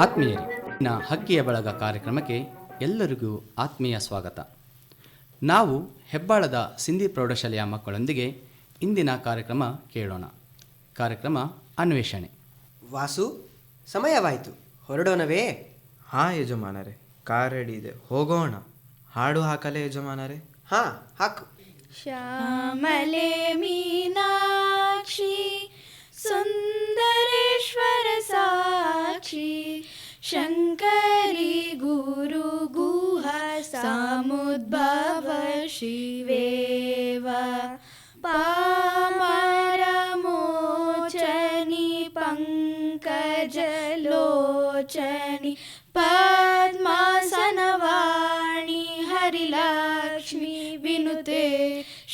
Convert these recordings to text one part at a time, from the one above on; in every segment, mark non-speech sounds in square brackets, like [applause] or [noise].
ಆತ್ಮೀಯರು ನ ಹಕ್ಕಿಯ ಬಳಗ ಕಾರ್ಯಕ್ರಮಕ್ಕೆ ಎಲ್ಲರಿಗೂ ಆತ್ಮೀಯ ಸ್ವಾಗತ. ನಾವು ಹೆಬ್ಬಾಳದ ಸಿಂಧಿ ಪ್ರೌಢಶಾಲೆಯ ಮಕ್ಕಳೊಂದಿಗೆ ಇಂದಿನ ಕಾರ್ಯಕ್ರಮ ಕೇಳೋಣ. ಕಾರ್ಯಕ್ರಮ ಅನ್ವೇಷಣೆ. ವಾಸು ಸಮಯವಾಯಿತು. ಹೊರಡೋಣವೇ? ಹಾ ಯಜಮಾನರೇ. ಕಾರ್ ರೆಡಿ ಇದೆ. ಹೋಗೋಣ. ಹಾಡು ಹಾಕಲೇ ಯಜಮಾನರೇ. ಹಾ ಹಾಕು. ಶ್ಯಾಮಲೆ ಮೀನಾಕ್ಷಿ ಸುಂದರೇಶ್ವರ ಸಾಕ್ಷಿ शङ्करी गुरुगुहा सामुद्भव शिवेव। पामरमोचनि पङ्कजलोचनि पद्मासनवाणि हरिलक्ष्मि विनुते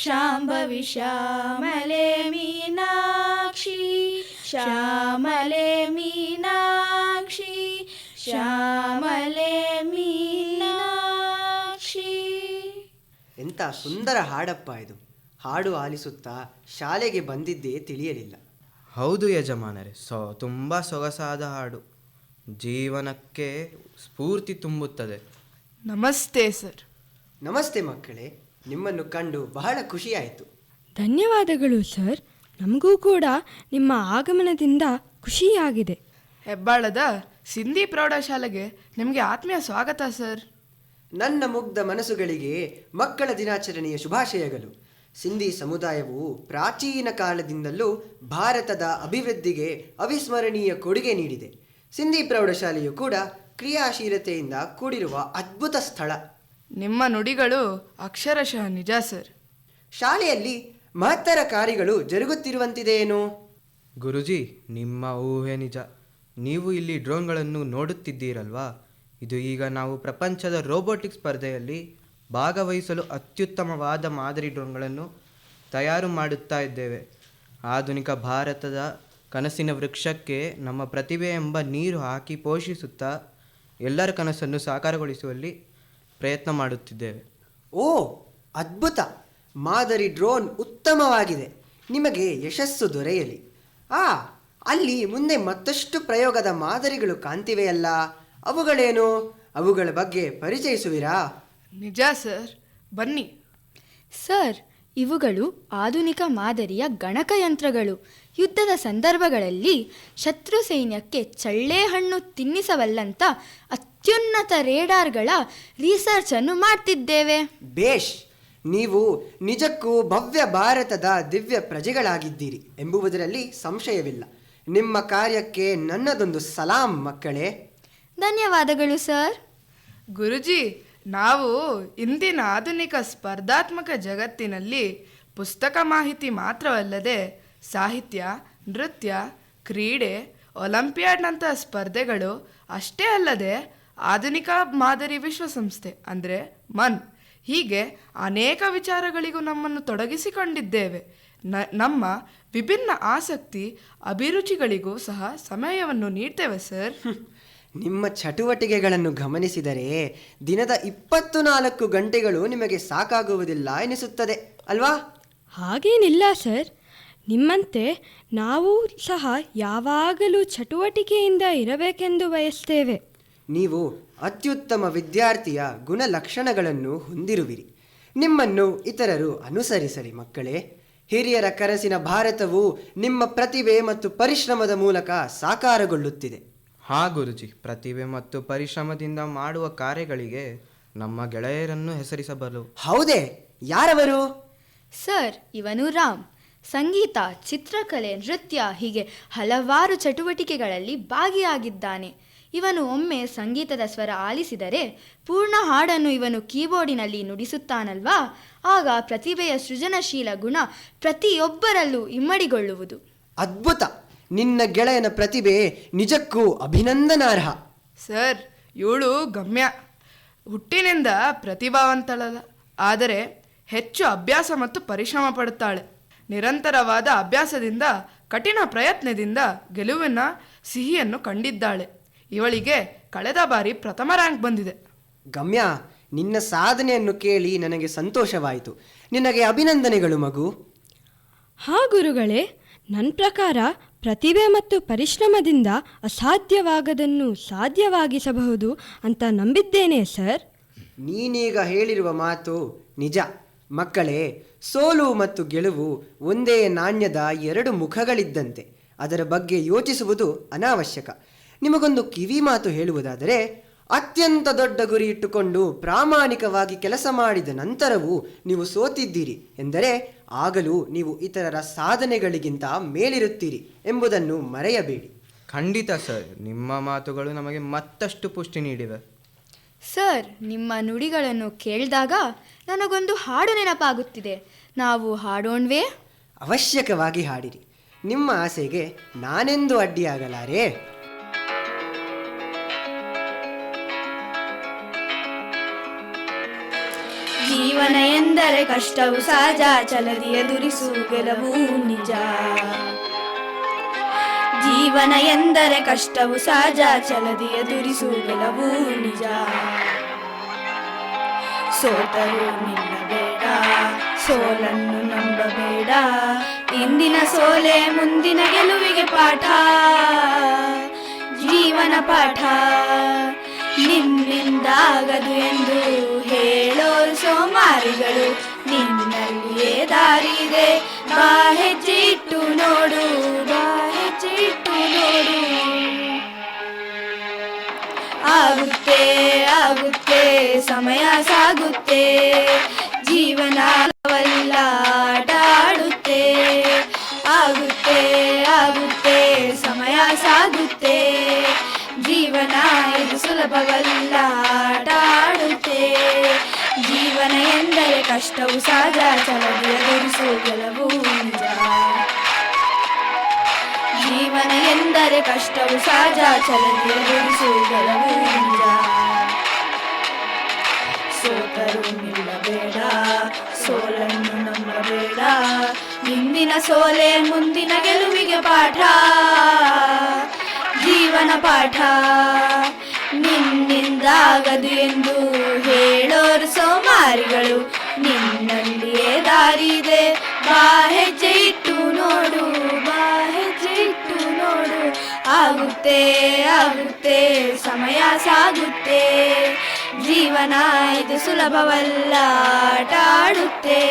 शाम्भवि श्यामले मीनाक्षी। श्यामले मीना ಶ್ಯಾಮಲೆ ಮೀನಾಕ್ಷಿ. ಎಂಥ ಸುಂದರ ಹಾಡಪ್ಪ ಇದು. ಹಾಡು ಆಲಿಸುತ್ತಾ ಶಾಲೆಗೆ ಬಂದಿದ್ದೇ ತಿಳಿಯಲಿಲ್ಲ. ಹೌದು ಯಜಮಾನರೇ ಸೊ ತುಂಬ ಸೊಗಸಾದ ಹಾಡು. ಜೀವನಕ್ಕೆ ಸ್ಫೂರ್ತಿ ತುಂಬುತ್ತದೆ. ನಮಸ್ತೆ ಸರ್. ನಮಸ್ತೆ ಮಕ್ಕಳೇ ನಿಮ್ಮನ್ನು ಕಂಡು ಬಹಳ ಖುಷಿಯಾಯಿತು. ಧನ್ಯವಾದಗಳು ಸರ್. ನಮಗೂ ಕೂಡ ನಿಮ್ಮ ಆಗಮನದಿಂದ ಖುಷಿಯಾಗಿದೆ. ಹೆಬ್ಬಾಳದ ಸಿಂಧಿ ಪ್ರೌಢಶಾಲೆಗೆ ನಿಮಗೆ ಆತ್ಮೀಯ ಸ್ವಾಗತ ಸರ್. ನನ್ನ ಮುಗ್ಧ ಮನಸ್ಸುಗಳಿಗೆ ಮಕ್ಕಳ ದಿನಾಚರಣೆಯ ಶುಭಾಶಯಗಳು. ಸಿಂಧಿ ಸಮುದಾಯವು ಪ್ರಾಚೀನ ಕಾಲದಿಂದಲೂ ಭಾರತದ ಅಭಿವೃದ್ಧಿಗೆ ಅವಿಸ್ಮರಣೀಯ ಕೊಡುಗೆ ನೀಡಿದೆ. ಸಿಂಧಿ ಪ್ರೌಢಶಾಲೆಯು ಕೂಡ ಕ್ರಿಯಾಶೀಲತೆಯಿಂದ ಕೂಡಿರುವ ಅದ್ಭುತ ಸ್ಥಳ. ನಿಮ್ಮ ನುಡಿಗಳು ಅಕ್ಷರಶಃ ನಿಜ ಸರ್. ಶಾಲೆಯಲ್ಲಿ ಮಹತ್ತರ ಕಾರ್ಯಗಳು ಜರುಗುತ್ತಿರುವಂತಿದೆಯೇನು? ಗುರುಜಿ ನಿಮ್ಮ ಊಹೆ ನಿಜ. ನೀವು ಇಲ್ಲಿ ಡ್ರೋನ್ಗಳನ್ನು ನೋಡುತ್ತಿದ್ದೀರಲ್ವಾ? ಇದು ಈಗ ನಾವು ಪ್ರಪಂಚದ ರೋಬೋಟಿಕ್ ಸ್ಪರ್ಧೆಯಲ್ಲಿ ಭಾಗವಹಿಸಲು ಅತ್ಯುತ್ತಮವಾದ ಮಾದರಿ ಡ್ರೋನ್ಗಳನ್ನು ತಯಾರು ಮಾಡುತ್ತಾ ಇದ್ದೇವೆ. ಆಧುನಿಕ ಭಾರತದ ಕನಸಿನ ವೃಕ್ಷಕ್ಕೆ ನಮ್ಮ ಪ್ರತಿಭೆ ಎಂಬ ನೀರು ಹಾಕಿ ಪೋಷಿಸುತ್ತಾ ಎಲ್ಲರ ಕನಸನ್ನು ಸಾಕಾರಗೊಳಿಸುವಲ್ಲಿ ಪ್ರಯತ್ನ ಮಾಡುತ್ತಿದ್ದೇವೆ. ಓ, ಅದ್ಭುತ! ಮಾದರಿ ಡ್ರೋನ್ ಉತ್ತಮವಾಗಿದೆ. ನಿಮಗೆ ಯಶಸ್ಸು ದೊರೆಯಲಿ. ಆ ಅಲ್ಲಿ ಮುಂದೆ ಮತ್ತಷ್ಟು ಪ್ರಯೋಗದ ಮಾದರಿಗಳು ಕಾಣ್ತಿವೆಯಲ್ಲ. ಅವುಗಳೇನು? ಅವುಗಳ ಬಗ್ಗೆ ಪರಿಚಯಿಸುವಿರಾ? ನಿಜ ಸರ್. ಬನ್ನಿ. ಸರ್ ಇವುಗಳು ಆಧುನಿಕ ಮಾದರಿಯ ಗಣಕಯಂತ್ರಗಳು. ಯುದ್ಧದ ಸಂದರ್ಭಗಳಲ್ಲಿ ಶತ್ರು ಸೈನ್ಯಕ್ಕೆ ಚಳ್ಳೆ ಹಣ್ಣು ತಿನ್ನಿಸಬಲ್ಲಂತ ಅತ್ಯುನ್ನತ ರೇಡಾರ್ಗಳ ರಿಸರ್ಚ್ ಅನ್ನು ಮಾಡ್ತಿದ್ದೇವೆ. ಬೇಷ್ ನೀವು ನಿಜಕ್ಕೂ ಭವ್ಯ ಭಾರತದ ದಿವ್ಯ ಪ್ರಜೆಗಳಾಗಿದ್ದೀರಿ ಎಂಬುವುದರಲ್ಲಿ ಸಂಶಯವಿಲ್ಲ. ನಿಮ್ಮ ಕಾರ್ಯಕ್ಕೆ ನನ್ನದೊಂದು ಸಲಾಂ ಮಕ್ಕಳೇ. ಧನ್ಯವಾದಗಳು ಸರ್. ಗುರುಜಿ ನಾವು ಇಂದಿನ ಆಧುನಿಕ ಸ್ಪರ್ಧಾತ್ಮಕ ಜಗತ್ತಿನಲ್ಲಿ ಪುಸ್ತಕ ಮಾಹಿತಿ ಮಾತ್ರವಲ್ಲದೆ ಸಾಹಿತ್ಯ ನೃತ್ಯ ಕ್ರೀಡೆ ಒಲಿಂಪಿಯಾಡ್ನಂತಹ ಸ್ಪರ್ಧೆಗಳು ಅಷ್ಟೇ ಅಲ್ಲದೆ ಆಧುನಿಕ ಮಾದರಿ ವಿಶ್ವಸಂಸ್ಥೆ ಅಂದರೆ ಮನ್. ಹೀಗೆ ಅನೇಕ ವಿಚಾರಗಳಿಗೂ ನಮ್ಮನ್ನು ತೊಡಗಿಸಿಕೊಂಡಿದ್ದೇವೆ. ನ ನಮ್ಮ ವಿಭಿನ್ನ ಆಸಕ್ತಿ ಅಭಿರುಚಿಗಳಿಗೂ ಸಹ ಸಮಯವನ್ನು ನೀಡ್ತೇವೆ ಸರ್. [laughs] ನಿಮ್ಮ ಚಟುವಟಿಕೆಗಳನ್ನು ಗಮನಿಸಿದರೆ ದಿನದ ಇಪ್ಪತ್ತು ನಾಲ್ಕು ಗಂಟೆಗಳು ನಿಮಗೆ ಸಾಕಾಗುವುದಿಲ್ಲ ಎನಿಸುತ್ತದೆ ಅಲ್ವಾ? ಹಾಗೇನಿಲ್ಲ ಸರ್. ನಿಮ್ಮಂತೆ ನಾವು ಸಹ ಯಾವಾಗಲೂ ಚಟುವಟಿಕೆಯಿಂದ ಇರಬೇಕೆಂದು ಬಯಸ್ತೇವೆ. ನೀವು ಅತ್ಯುತ್ತಮ ವಿದ್ಯಾರ್ಥಿಯ ಗುಣಲಕ್ಷಣಗಳನ್ನು ಹೊಂದಿರುವಿರಿ. ನಿಮ್ಮನ್ನು ಇತರರು ಅನುಸರಿಸಲಿ ಮಕ್ಕಳೇ. ಹಿರಿಯರ ಕನಸಿನ ಭಾರತವು ನಿಮ್ಮ ಪ್ರತಿಭೆ ಮತ್ತು ಪರಿಶ್ರಮದ ಮೂಲಕ ಸಾಕಾರಗೊಳ್ಳುತ್ತಿದೆ. ಹಾ ಗುರುಜಿ ಪ್ರತಿಭೆ ಮತ್ತು ಪರಿಶ್ರಮದಿಂದ ಮಾಡುವ ಕಾರ್ಯಗಳಿಗೆ ನಮ್ಮ ಗೆಳೆಯರನ್ನು ಹೆಸರಿಸಬಲ್ಲು. ಹೌದೇ ಯಾರವರು? ಸರ್ ಇವನು ರಾಮ್. ಸಂಗೀತ ಚಿತ್ರಕಲೆ ನೃತ್ಯ ಹೀಗೆ ಹಲವಾರು ಚಟುವಟಿಕೆಗಳಲ್ಲಿ ಭಾಗಿಯಾಗಿದ್ದಾನೆ. ಇವನು ಒಮ್ಮೆ ಸಂಗೀತದ ಸ್ವರ ಆಲಿಸಿದರೆ ಪೂರ್ಣ ಹಾಡನ್ನು ಇವನು ಕೀಬೋರ್ಡಿನಲ್ಲಿ ನುಡಿಸುತ್ತಾನಲ್ವಾ? ಆಗ ಪ್ರತಿಭೆಯ ಸೃಜನಶೀಲ ಗುಣ ಪ್ರತಿಯೊಬ್ಬರಲ್ಲೂ ಇಮ್ಮಡಿಗೊಳ್ಳುವುದು. ಅದ್ಭುತ! ನಿನ್ನ ಗೆಳೆಯನ ಪ್ರತಿಭೆ ನಿಜಕ್ಕೂ ಅಭಿನಂದನಾರ್ಹ. ಸರ್ ಇವಳು ಗಮ್ಯ. ಹುಟ್ಟಿನಿಂದ ಪ್ರತಿಭಾವಂತಳಲ್ಲ. ಆದರೆ ಹೆಚ್ಚು ಅಭ್ಯಾಸ ಮತ್ತು ಪರಿಶ್ರಮ ಪಡುತ್ತಾಳೆ. ನಿರಂತರವಾದ ಅಭ್ಯಾಸದಿಂದ ಕಠಿಣ ಪ್ರಯತ್ನದಿಂದ ಗೆಲುವಿನ ಸಿಹಿಯನ್ನು ಕಂಡಿದ್ದಾಳೆ. ಇವಳಿಗೆ ಕಳೆದ ಬಾರಿ ಪ್ರಥಮ ರ್ಯಾಂಕ್ ಬಂದಿದೆ. ಗಮ್ಯ ನಿನ್ನ ಸಾಧನೆಯನ್ನು ಕೇಳಿ ನನಗೆ ಸಂತೋಷವಾಯಿತು. ನಿನಗೆ ಅಭಿನಂದನೆಗಳು ಮಗು. ಹಾ ಗುರುಗಳೇ ನನ್ನ ಪ್ರಕಾರ ಪ್ರತಿಭೆ ಮತ್ತು ಪರಿಶ್ರಮದಿಂದ ಅಸಾಧ್ಯವಾಗದನ್ನು ಸಾಧ್ಯವಾಗಿಸಬಹುದು ಅಂತ ನಂಬಿದ್ದೇನೆ ಸರ್. ನೀನೀಗ ಹೇಳಿರುವ ಮಾತು ನಿಜ. ಮಕ್ಕಳೇ ಸೋಲು ಮತ್ತು ಗೆಲುವು ಒಂದೇ ನಾಣ್ಯದ ಎರಡು ಮುಖಗಳಿದ್ದಂತೆ. ಅದರ ಬಗ್ಗೆ ಯೋಚಿಸುವುದು ಅನಾವಶ್ಯಕ. ನಿಮಗೊಂದು ಕಿವಿ ಮಾತು ಹೇಳುವುದಾದರೆ ಅತ್ಯಂತ ದೊಡ್ಡ ಗುರಿ ಇಟ್ಟುಕೊಂಡು ಪ್ರಾಮಾಣಿಕವಾಗಿ ಕೆಲಸ ಮಾಡಿದ ನಂತರವೂ ನೀವು ಸೋತಿದ್ದೀರಿ ಎಂದರೆ ಆಗಲೂ ನೀವು ಇತರರ ಸಾಧನೆಗಳಿಗಿಂತ ಮೇಲಿರುತ್ತೀರಿ ಎಂಬುದನ್ನು ಮರೆಯಬೇಡಿ. ಖಂಡಿತ ಸರ್ ನಿಮ್ಮ ಮಾತುಗಳು ನಮಗೆ ಮತ್ತಷ್ಟು ಪುಷ್ಟಿ ನೀಡಿವೆ. ಸರ್ ನಿಮ್ಮ ನುಡಿಗಳನ್ನು ಕೇಳಿದಾಗ ನನಗೊಂದು ಹಾಡು ನೆನಪಾಗುತ್ತಿದೆ. ನಾವು ಹಾಡೋಣ್ವೇ? ಅವಶ್ಯಕವಾಗಿ ಹಾಡಿರಿ. ನಿಮ್ಮ ಆಸೆಗೆ ನಾನೆಂದು ಅಡ್ಡಿಯಾಗಲಾರೆ? ಜೀವನ ಎಂದರೆ ಕಷ್ಟವು ಸಹಜ ಚಲದಿ ಎದುರಿಸು ಗೆಲುವು ನಿಜ. ಜೀವನ ಎಂದರೆ ಕಷ್ಟವು ಸಹಜ ಚಲದಿ ಎದುರಿಸು ಗೆಲುವು ನಿಜ. ಸೋತರು ನಿಲ್ಲಬೇಡ, ಸೋಲನ್ನು ನಂಬಬೇಡ. ಇಂದಿನ ಸೋಲೆ ಮುಂದಿನ ಗೆಲುವಿಗೆ ಪಾಠ. ಜೀವನ ಪಾಠ ನಿನ್ನಿಂದಾಗದು ಎಂದು ಸೋಮಾರಿಗಳು ನಿನ್ನಲ್ಲಿಯೇ ದಾರಿದೆ ಬಾ ನೋಡು, ಬಾ ಇಟ್ಟು ನೋಡು. ಆಗುತ್ತೆ ಆಗುತ್ತೆ, ಸಮಯ ಸಾಗುತ್ತೆ. ಜೀವನ ಆಟಾಡುತ್ತೆ ಆಗುತ್ತೆ ಆಗುತ್ತೆ, ಸಮಯ ಸಾಗುತ್ತೆ. ಜೀವನ ಇದು ಸುಲಭವಲ್ಲ. ಕಷ್ಟವು ಸಹಜ ಚಲವು ಎದುರಿಸು ಗೆಲುವು ನಿಜ. ಜೀವನ ಎಂದರೆ ಕಷ್ಟವು ಸಾಜ ಛಲದಿ ಎದುರಿಸು ಗೆಲುವು ನಿಜ. ಸೋತರು ನಿಲ್ಲಬೇಡ. ಸೋಲನ್ನು ನಂಬಬೇಡ. ಹಿಂದಿನ ಸೋಲೆ ಮುಂದಿನ ಗೆಲುವಿಗೆ ಪಾಠ. ಜೀವನ ಪಾಠ. ನಿನ್ನಿಂದಾಗದು ಎಂದು ಹೇಳೋರು ಸೋಮಾರಿಗಳು. ನಿನ್ನಲ್ಲಿಯೇ ದಾರಿದೆ. ಬಾಹೆ ಇಟ್ಟು ನೋಡು ಬಾಹೆ ಇಟ್ಟು ನೋಡು. ಆಗುತ್ತೆ ಆಗುತ್ತೆ, ಸಮಯ ಸಾಗುತ್ತೆ. ಜೀವನ ಇದು ಸುಲಭವಲ್ಲ, ಆಟ ಆಡುತ್ತೆ.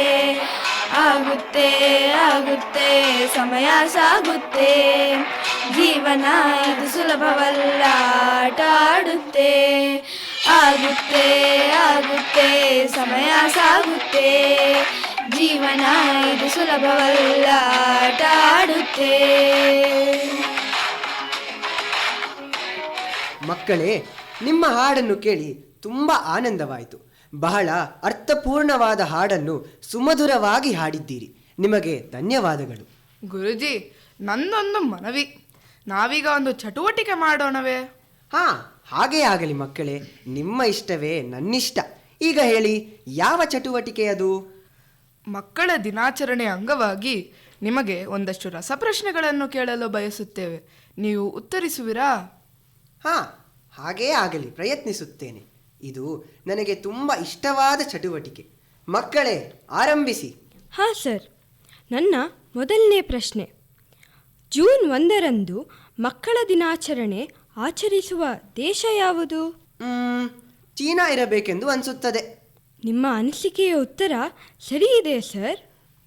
ಆಗುತ್ತೆ ಆಗುತ್ತೆ, ಸಮಯ ಸಾಗುತ್ತೆ. ಜೀವನ ಇದು ಸುಲಭವಲ್ಲ, ಆಟ ಆಡುತ್ತೆ. ಆಗುತ್ತೆ ಆಗುತ್ತೆ ಸಮಯ ಸಾಗುತ್ತೆ. ಜೀವನ ಇದು ಸುಲಭವಲ್ಲ ಆಟ ಆಡುತ್ತೆ. ಮಕ್ಕಳೇ ನಿಮ್ಮ ಹಾಡನ್ನು ಕೇಳಿ ತುಂಬ ಆನಂದವಾಯಿತು. ಬಹಳ ಅರ್ಥಪೂರ್ಣವಾದ ಹಾಡನ್ನು ಸುಮಧುರವಾಗಿ ಹಾಡಿದ್ದೀರಿ. ನಿಮಗೆ ಧನ್ಯವಾದಗಳು. ಗುರುಜಿ ನನ್ನೊಂದು ಮನವಿ. ನಾವೀಗ ಒಂದು ಚಟುವಟಿಕೆ ಮಾಡೋಣವೇ? ಹಾ ಹಾಗೇ ಆಗಲಿ ಮಕ್ಕಳೇ ನಿಮ್ಮ ಇಷ್ಟವೇ ನನ್ನಿಷ್ಟ. ಈಗ ಹೇಳಿ ಯಾವ ಚಟುವಟಿಕೆ ಅದು? ಮಕ್ಕಳ ದಿನಾಚರಣೆ ಅಂಗವಾಗಿ ನಿಮಗೆ ಒಂದಷ್ಟು ರಸಪ್ರಶ್ನೆಗಳನ್ನು ಕೇಳಲು ಬಯಸುತ್ತೇವೆ. ನೀವು ಉತ್ತರಿಸುವಿರಾ? ಹಾ ಹಾಗೇ ಆಗಲಿ ಪ್ರಯತ್ನಿಸುತ್ತೇನೆ. ಇದು ನನಗೆ ತುಂಬ ಇಷ್ಟವಾದ ಚಟುವಟಿಕೆ. ಮಕ್ಕಳೇ ಆರಂಭಿಸಿ. ಹಾಂ ಸರ್. ನನ್ನ ಮೊದಲನೇ ಪ್ರಶ್ನೆ. ಜೂನ್ ಒಂದರಂದು ಮಕ್ಕಳ ದಿನಾಚರಣೆ ಆಚರಿಸುವ ದೇಶ ಯಾವುದು? ಮ್, ಚೀನಾ ಇರಬೇಕೆಂದು ಅನಿಸುತ್ತದೆ. ನಿಮ್ಮ ಅನಿಸಿಕೆಯ ಉತ್ತರ ಸರಿ ಇದೆ ಸರ್.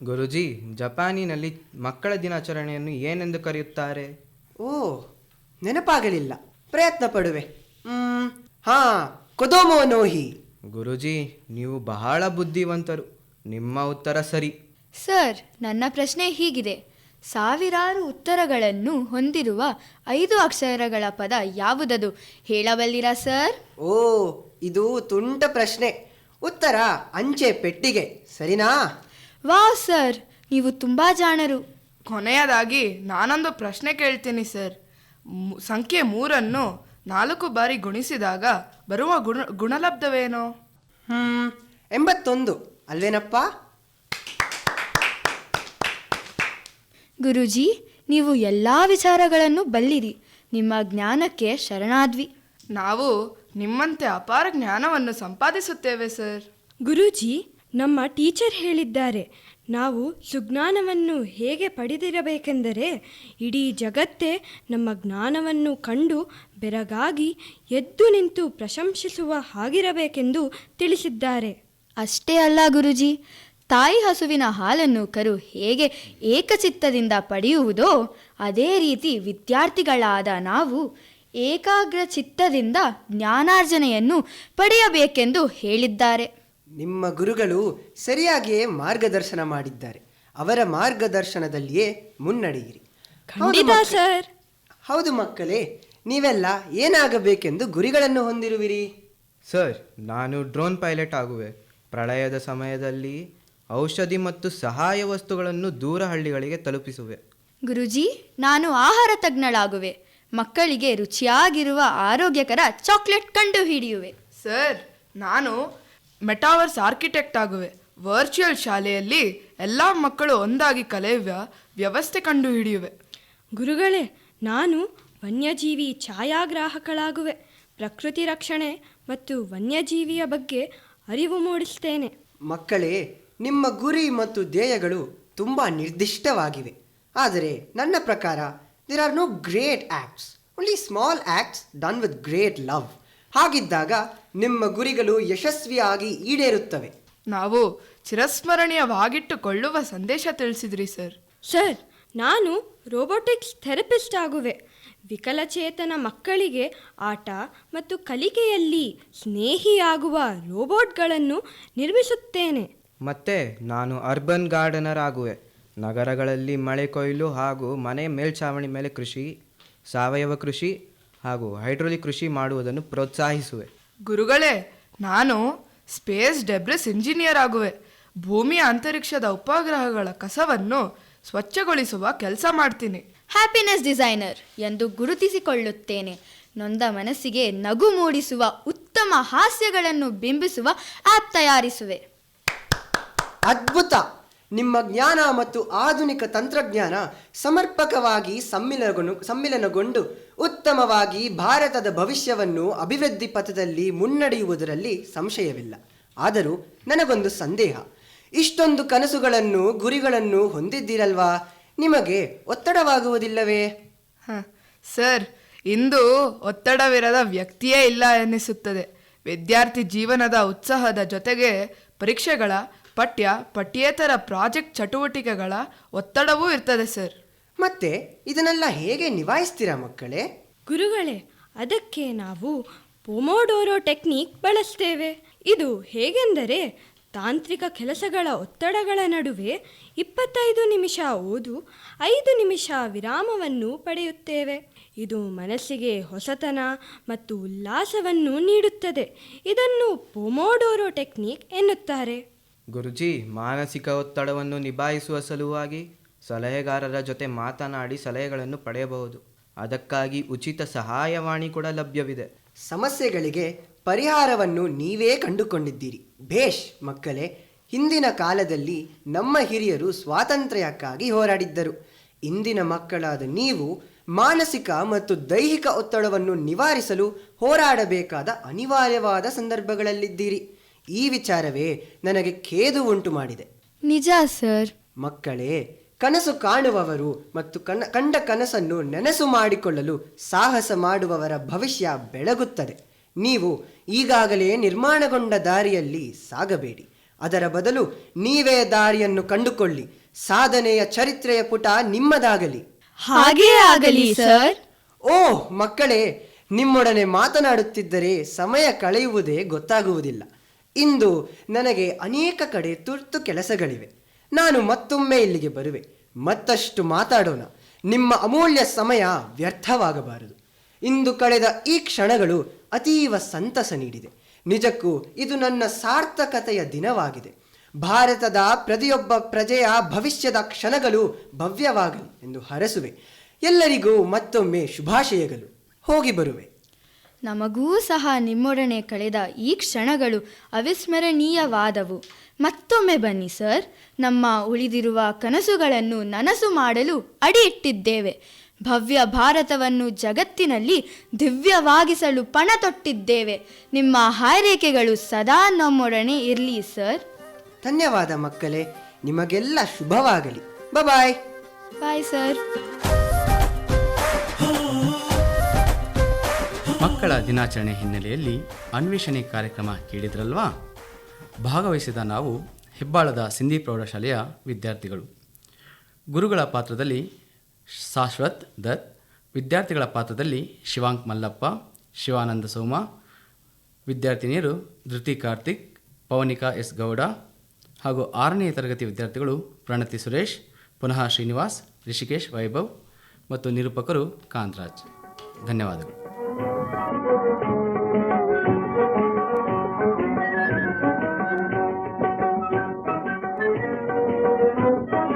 ಗುರುಜಿ ಜಪಾನಿನಲ್ಲಿ ಮಕ್ಕಳ ದಿನಾಚರಣೆಯನ್ನು ಏನೆಂದು ಕರೆಯುತ್ತಾರೆ? ಓ ನೆನಪಾಗಲಿಲ್ಲ. ಪ್ರಯತ್ನ ಪಡುವೆ. ಮ್, ಹಾ ಕೊದೋಮೋ ನೋಹಿ ಗುರುಜಿ ನೀವು ಬಹಳ ಬುದ್ಧಿವಂತರು. ನಿಮ್ಮ ಉತ್ತರ ಸರಿ. ಸರ್ ನನ್ನ ಪ್ರಶ್ನೆ ಹೀಗಿದೆ. ಸಾವಿರಾರು ಉತ್ತರಗಳನ್ನು ಹೊಂದಿರುವ ಐದು ಅಕ್ಷರಗಳ ಪದ ಯಾವುದದು? ಹೇಳಬಲ್ಲಿರಾ ಸರ್? ಓ ಇದು ತುಂಟ ಪ್ರಶ್ನೆ. ಉತ್ತರ ಅಂಚೆ ಪೆಟ್ಟಿಗೆ. ಸರಿನಾ? ವಾ ಸರ್ ನೀವು ತುಂಬಾ ಜಾಣರು. ಕೊನೆಯದಾಗಿ ನಾನೊಂದು ಪ್ರಶ್ನೆ ಕೇಳ್ತೀನಿ ಸರ್. ಮು- ಸಂಖ್ಯೆ ಮೂರನ್ನು ನಾಲ್ಕು ಬಾರಿ ಗುಣಿಸಿದಾಗ ಬರುವ ಗುಣ ಗುಣಲಬ್ಧವೇನೋ? ಹ್ಮ್ ಎಂಬತ್ತೊಂದು. ಅಲ್ವೇನಪ್ಪ? ಗುರುಜಿ ನೀವು ಎಲ್ಲ ವಿಚಾರಗಳನ್ನು ಬಲ್ಲಿರಿ. ನಿಮ್ಮ ಜ್ಞಾನಕ್ಕೆ ಶರಣಾದ್ವಿ. ನಾವು ನಿಮ್ಮಂತೆ ಅಪಾರ ಜ್ಞಾನವನ್ನು ಸಂಪಾದಿಸುತ್ತೇವೆ ಸರ್. ಗುರೂಜಿ ನಮ್ಮ ಟೀಚರ್ ಹೇಳಿದ್ದಾರೆ. ನಾವು ಸುಜ್ಞಾನವನ್ನು ಹೇಗೆ ಪಡೆದಿರಬೇಕೆಂದರೆ ಇಡೀ ಜಗತ್ತೇ ನಮ್ಮ ಜ್ಞಾನವನ್ನು ಕಂಡು ಬೆರಗಾಗಿ ಎದ್ದು ನಿಂತು ಪ್ರಶಂಸಿಸುವ ಹಾಗಿರಬೇಕೆಂದು ತಿಳಿಸಿದ್ದಾರೆ. ಅಷ್ಟೇ ಅಲ್ಲ ಗುರುಜಿ. ತಾಯಿ ಹಸುವಿನ ಹಾಲನ್ನು ಕರು ಹೇಗೆ ಏಕಚಿತ್ತದಿಂದ ಪಡೆಯುವುದೋ ಅದೇ ರೀತಿ ವಿದ್ಯಾರ್ಥಿಗಳಾದ ನಾವು ಏಕಾಗ್ರ ಚಿತ್ತದಿಂದ ಜ್ಞಾನಾರ್ಜನೆಯನ್ನು ಪಡೆಯಬೇಕೆಂದು ಹೇಳಿದ್ದಾರೆ. ನಿಮ್ಮ ಗುರುಗಳು ಸರಿಯಾಗಿಯೇ ಮಾರ್ಗದರ್ಶನ ಮಾಡಿದ್ದಾರೆ. ಅವರ ಮಾರ್ಗದರ್ಶನದಲ್ಲಿಯೇ ಮುನ್ನಡೆಯಿರಿ. ಖಂಡಿತ ಸರ್. ಹೌದು ಮಕ್ಕಳೇ ನೀವೆಲ್ಲ ಏನಾಗಬೇಕೆಂದು ಗುರಿಗಳನ್ನು ಹೊಂದಿರುವಿರಿ? ಸರ್ ನಾನು ಡ್ರೋನ್ ಪೈಲಟ್ ಆಗುವೆ. ಪ್ರಳಯದ ಸಮಯದಲ್ಲಿ ಔಷಧಿ ಮತ್ತು ಸಹಾಯ ವಸ್ತುಗಳನ್ನು ದೂರ ಹಳ್ಳಿಗಳಿಗೆ ತಲುಪಿಸುವೆ. ಗುರುಜಿ ನಾನು ಆಹಾರ ತಜ್ಞಳಾಗುವೆ. ಮಕ್ಕಳಿಗೆ ರುಚಿಯಾಗಿರುವ ಆರೋಗ್ಯಕರ ಚಾಕ್ಲೇಟ್ ಕಂಡು ಹಿಡಿಯುವೆ. ಸರ್ ನಾನು ಮೆಟಾವರ್ಸ್ ಆರ್ಕಿಟೆಕ್ಟ್ ಆಗುವೆ. ವರ್ಚುವಲ್ ಶಾಲೆಯಲ್ಲಿ ಎಲ್ಲ ಮಕ್ಕಳು ಒಂದಾಗಿ ಕಲಿಯುವ ವ್ಯವಸ್ಥೆ ಕಂಡು ಹಿಡಿಯುವೆ. ಗುರುಗಳೇ ನಾನು ವನ್ಯಜೀವಿ ಛಾಯಾಗ್ರಾಹಕಳಾಗುವೆ. ಪ್ರಕೃತಿ ರಕ್ಷಣೆ ಮತ್ತು ವನ್ಯಜೀವಿಯ ಬಗ್ಗೆ ಅರಿವು ಮೂಡಿಸ್ತೇನೆ ಮಕ್ಕಳೇ ನಿಮ್ಮ ಗುರಿ ಮತ್ತು ಧ್ಯೇಯಗಳು ತುಂಬ ನಿರ್ದಿಷ್ಟವಾಗಿವೆ. ಆದರೆ ನನ್ನ ಪ್ರಕಾರ there are no great acts only small acts done with great love ಹಾಗಿದ್ದಾಗ ನಿಮ್ಮ ಗುರಿಗಳು ಯಶಸ್ವಿಯಾಗಿ ಈಡೇರುತ್ತವೆ. ನಾವು ಚಿರಸ್ಮರಣೀಯವಾಗಿಟ್ಟುಕೊಳ್ಳುವ ಸಂದೇಶ ತಿಳಿಸಿದ್ರಿ ಸರ್. ಸರ್ ನಾನು ರೋಬೋಟಿಕ್ಸ್ ಥೆರಪಿಸ್ಟ್ ಆಗುವೆ. ವಿಕಲಚೇತನ ಮಕ್ಕಳಿಗೆ ಆಟ ಮತ್ತು ಕಲಿಕೆಯಲ್ಲಿ ಸ್ನೇಹಿಯಾಗುವ ರೋಬೋಟ್ಗಳನ್ನು ನಿರ್ಮಿಸುತ್ತೇನೆ. ಮತ್ತೆ ನಾನು ಅರ್ಬನ್ ಗಾರ್ಡನರ್ ಆಗುವೆ ನಗರಗಳಲ್ಲಿ ಮಳೆ ಕೊಯ್ಲು ಹಾಗೂ ಮನೆ ಮೇಲ್ಛಾವಣಿ ಮೇಲೆ ಕೃಷಿ ಸಾವಯವ ಕೃಷಿ ಹಾಗೂ ಹೈಡ್ರೋಲಿಕ್ ಕೃಷಿ ಮಾಡುವುದನ್ನು ಪ್ರೋತ್ಸಾಹಿಸುವೆ. ಗುರುಗಳೇ ನಾನು ಸ್ಪೇಸ್ ಡೆಬ್ರಿಸ್ ಇಂಜಿನಿಯರ್ ಆಗುವೆ ಭೂಮಿಯ ಅಂತರಿಕ್ಷದ ಉಪಗ್ರಹಗಳ ಕಸವನ್ನು ಸ್ವಚ್ಛಗೊಳಿಸುವ ಕೆಲಸ ಮಾಡ್ತೀನಿ. ಹ್ಯಾಪಿನೆಸ್ ಡಿಸೈನರ್ ಎಂದು ಗುರುತಿಸಿಕೊಳ್ಳುತ್ತೇನೆ. ನೊಂದ ಮನಸ್ಸಿಗೆ ನಗು ಮೂಡಿಸುವ ಉತ್ತಮ ಹಾಸ್ಯಗಳನ್ನು ಬಿಂಬಿಸುವ ಆ್ಯಪ್ ತಯಾರಿಸುವೆ. ಅದ್ಭುತ. ನಿಮ್ಮ ಜ್ಞಾನ ಮತ್ತು ಆಧುನಿಕ ತಂತ್ರಜ್ಞಾನ ಸಮರ್ಪಕವಾಗಿ ಸಮ್ಮಿಲನಗೊಂಡು ಸಮ್ಮಿಲನಗೊಂಡು ಉತ್ತಮವಾಗಿ ಭಾರತದ ಭವಿಷ್ಯವನ್ನು ಅಭಿವೃದ್ಧಿ ಪಥದಲ್ಲಿ ಮುನ್ನಡೆಯುವುದರಲ್ಲಿ ಸಂಶಯವಿಲ್ಲ. ಆದರೂ ನನಗೊಂದು ಸಂದೇಹ. ಇಷ್ಟೊಂದು ಕನಸುಗಳನ್ನು, ಗುರಿಗಳನ್ನು ಹೊಂದಿದ್ದೀರಲ್ವಾ? ನಿಮಗೆ ಒತ್ತಡವಾಗುವುದಿಲ್ಲವೇ? ಸರ್, ಇಂದು ಒತ್ತಡವಿರದ ವ್ಯಕ್ತಿಯೇ ಇಲ್ಲ ಎನ್ನಿಸುತ್ತದೆ. ವಿದ್ಯಾರ್ಥಿ ಜೀವನದ ಉತ್ಸಾಹದ ಜೊತೆಗೆ ಪರೀಕ್ಷೆಗಳ ಪಠ್ಯ ಪಠ್ಯೇತರ ಪ್ರಾಜೆಕ್ಟ್ ಚಟುವಟಿಕೆಗಳ ಒತ್ತಡವೂ ಇರ್ತದೆ ಸರ್. ಮತ್ತೆ ಇದನ್ನೆಲ್ಲ ಹೇಗೆ ನಿಭಾಯಿಸ್ತೀರಾ ಮಕ್ಕಳೇ? ಗುರುಗಳೇ ಅದಕ್ಕೆ ನಾವು ಪೊಮೋಡೋರೋ ಟೆಕ್ನಿಕ್ ಬಳಸ್ತೇವೆ. ಇದು ಹೇಗೆಂದರೆ ತಾಂತ್ರಿಕ ಕೆಲಸಗಳ ಒತ್ತಡಗಳ ನಡುವೆ ಇಪ್ಪತ್ತೈದು ನಿಮಿಷ ಓದು ಐದು ನಿಮಿಷ ವಿರಾಮವನ್ನು ಪಡೆಯುತ್ತೇವೆ. ಇದು ಮನಸ್ಸಿಗೆ ಹೊಸತನ ಮತ್ತು ಉಲ್ಲಾಸವನ್ನು ನೀಡುತ್ತದೆ. ಇದನ್ನು ಪೊಮೋಡೋರೋ ಟೆಕ್ನಿಕ್ ಎನ್ನುತ್ತಾರೆ. ಗುರುಜಿ ಮಾನಸಿಕ ಒತ್ತಡವನ್ನು ನಿಭಾಯಿಸುವ ಸಲುವಾಗಿ ಸಲಹೆಗಾರರ ಜೊತೆ ಮಾತನಾಡಿ ಸಲಹೆಗಳನ್ನು ಪಡೆಯಬಹುದು. ಅದಕ್ಕಾಗಿ ಉಚಿತ ಸಹಾಯವಾಣಿ ಕೂಡ ಲಭ್ಯವಿದೆ. ಸಮಸ್ಯೆಗಳಿಗೆ ಪರಿಹಾರವನ್ನು ನೀವೇ ಕಂಡುಕೊಂಡಿದ್ದೀರಿ. ಭೇಷ್, ಮಕ್ಕಳೇ, ಹಿಂದಿನ ಕಾಲದಲ್ಲಿ ನಮ್ಮ ಹಿರಿಯರು ಸ್ವಾತಂತ್ರ್ಯಕ್ಕಾಗಿ ಹೋರಾಡಿದ್ದರು. ಇಂದಿನ ಮಕ್ಕಳಾದ ನೀವು ಮಾನಸಿಕ ಮತ್ತು ದೈಹಿಕ ಒತ್ತಡವನ್ನು ನಿವಾರಿಸಲು ಹೋರಾಡಬೇಕಾದ ಅನಿವಾರ್ಯವಾದ ಸಂದರ್ಭಗಳಲ್ಲಿದ್ದೀರಿ. ಈ ವಿಚಾರವೇ ನನಗೆ ಖೇದು ಉಂಟು ಮಾಡಿದೆ. ನಿಜ ಸರ್. ಮಕ್ಕಳೇ ಕನಸು ಕಾಣುವವರು ಮತ್ತು ಕನ ಕಂಡ ಕನಸನ್ನು ನೆನಸು ಮಾಡಿಕೊಳ್ಳಲು ಸಾಹಸ ಮಾಡುವವರ ಭವಿಷ್ಯ ಬೆಳಗುತ್ತದೆ. ನೀವು ಈಗಾಗಲೇ ನಿರ್ಮಾಣಗೊಂಡ ದಾರಿಯಲ್ಲಿ ಸಾಗಬೇಡಿ. ಅದರ ಬದಲು ನೀವೇ ದಾರಿಯನ್ನು ಕಂಡುಕೊಳ್ಳಿ. ಸಾಧನೆಯ ಚರಿತ್ರೆಯ ಪುಟ ನಿಮ್ಮದಾಗಲಿ. ಹಾಗೇ ಆಗಲಿ ಸರ್. ಓಹ್ ಮಕ್ಕಳೇ ನಿಮ್ಮೊಡನೆ ಮಾತನಾಡುತ್ತಿದ್ದರೆ ಸಮಯ ಕಳೆಯುವುದೇ ಗೊತ್ತಾಗುವುದಿಲ್ಲ. ಇಂದು ನನಗೆ ಅನೇಕ ಕಡೆ ತುರ್ತು ಕೆಲಸಗಳಿವೆ. ನಾನು ಮತ್ತೊಮ್ಮೆ ಇಲ್ಲಿಗೆ ಬರುವೆ. ಮತ್ತಷ್ಟು ಮಾತಾಡೋಣ. ನಿಮ್ಮ ಅಮೂಲ್ಯ ಸಮಯ ವ್ಯರ್ಥವಾಗಬಾರದು. ಇಂದು ಕಳೆದ ಈ ಕ್ಷಣಗಳು ಅತೀವ ಸಂತಸ ನೀಡಿದೆ. ನಿಜಕ್ಕೂ ಇದು ನನ್ನ ಸಾರ್ಥಕತೆಯ ದಿನವಾಗಿದೆ. ಭಾರತದ ಪ್ರತಿಯೊಬ್ಬ ಪ್ರಜೆಯ ಭವಿಷ್ಯದ ಕ್ಷಣಗಳು ಭವ್ಯವಾಗಲಿ ಎಂದು ಹರಸುವೆ. ಎಲ್ಲರಿಗೂ ಮತ್ತೊಮ್ಮೆ ಶುಭಾಶಯಗಳು. ಹೋಗಿ ಬರುವೆ. ನಮಗೂ ಸಹ ನಿಮ್ಮೊಡನೆ ಕಳೆದ ಈ ಕ್ಷಣಗಳು ಅವಿಸ್ಮರಣೀಯವಾದವು. ಮತ್ತೊಮ್ಮೆ ಬನ್ನಿ ಸರ್. ನಮ್ಮ ಉಳಿದಿರುವ ಕನಸುಗಳನ್ನು ನನಸು ಮಾಡಲು ಅಡಿ ಇಟ್ಟಿದ್ದೇವೆ ಭವ್ಯ ಭಾರತವನ್ನು ಜಗತ್ತಿನಲ್ಲಿ ದಿವ್ಯವಾಗಿಸಲು ಪಣ ತೊಟ್ಟಿದ್ದೇವೆ ನಿಮ್ಮ ಹಾರೈಕೆಗಳು ಸದಾ ನಮ್ಮೊಡನೆ ಇರಲಿ ಸರ್. ಧನ್ಯವಾದ ಮಕ್ಕಳೇ. ನಿಮಗೆಲ್ಲ ಶುಭವಾಗಲಿ. ಬಾಯ್ ಬಾಯ್ ಸರ್ ಮಕ್ಕಳ ದಿನಾಚರಣೆ ಹಿನ್ನೆಲೆಯಲ್ಲಿ ಅನ್ವೇಷಣೆ ಕಾರ್ಯಕ್ರಮ ಕೇಳಿದ್ರಲ್ವಾ? ಭಾಗವಹಿಸಿದ ನಾವು ಹೆಬ್ಬಾಳದ ಸಿಂಧಿ ಪ್ರೌಢಶಾಲೆಯ ವಿದ್ಯಾರ್ಥಿಗಳು. ಗುರುಗಳ ಪಾತ್ರದಲ್ಲಿ ಶಾಶ್ವತ್ ದತ್, ವಿದ್ಯಾರ್ಥಿಗಳ ಪಾತ್ರದಲ್ಲಿ ಶಿವಾಂಕ್ ಮಲ್ಲಪ್ಪ, ಶಿವಾನಂದ ಸೋಮ, ವಿದ್ಯಾರ್ಥಿನಿಯರು ಧೃತಿ ಕಾರ್ತಿಕ್, ಪವನಿಕಾ ಎಸ್ ಗೌಡ ಹಾಗೂ ಆರನೇ ತರಗತಿ ವಿದ್ಯಾರ್ಥಿಗಳು ಪ್ರಣತಿ ಸುರೇಶ್, ಪುನಃ ಶ್ರೀನಿವಾಸ್, ರಿಷಿಕೇಶ್ ವೈಭವ್ ಮತ್ತು ನಿರೂಪಕರು ಕಾಂತರಾಜ್. ಧನ್ಯವಾದಗಳು. Thank you.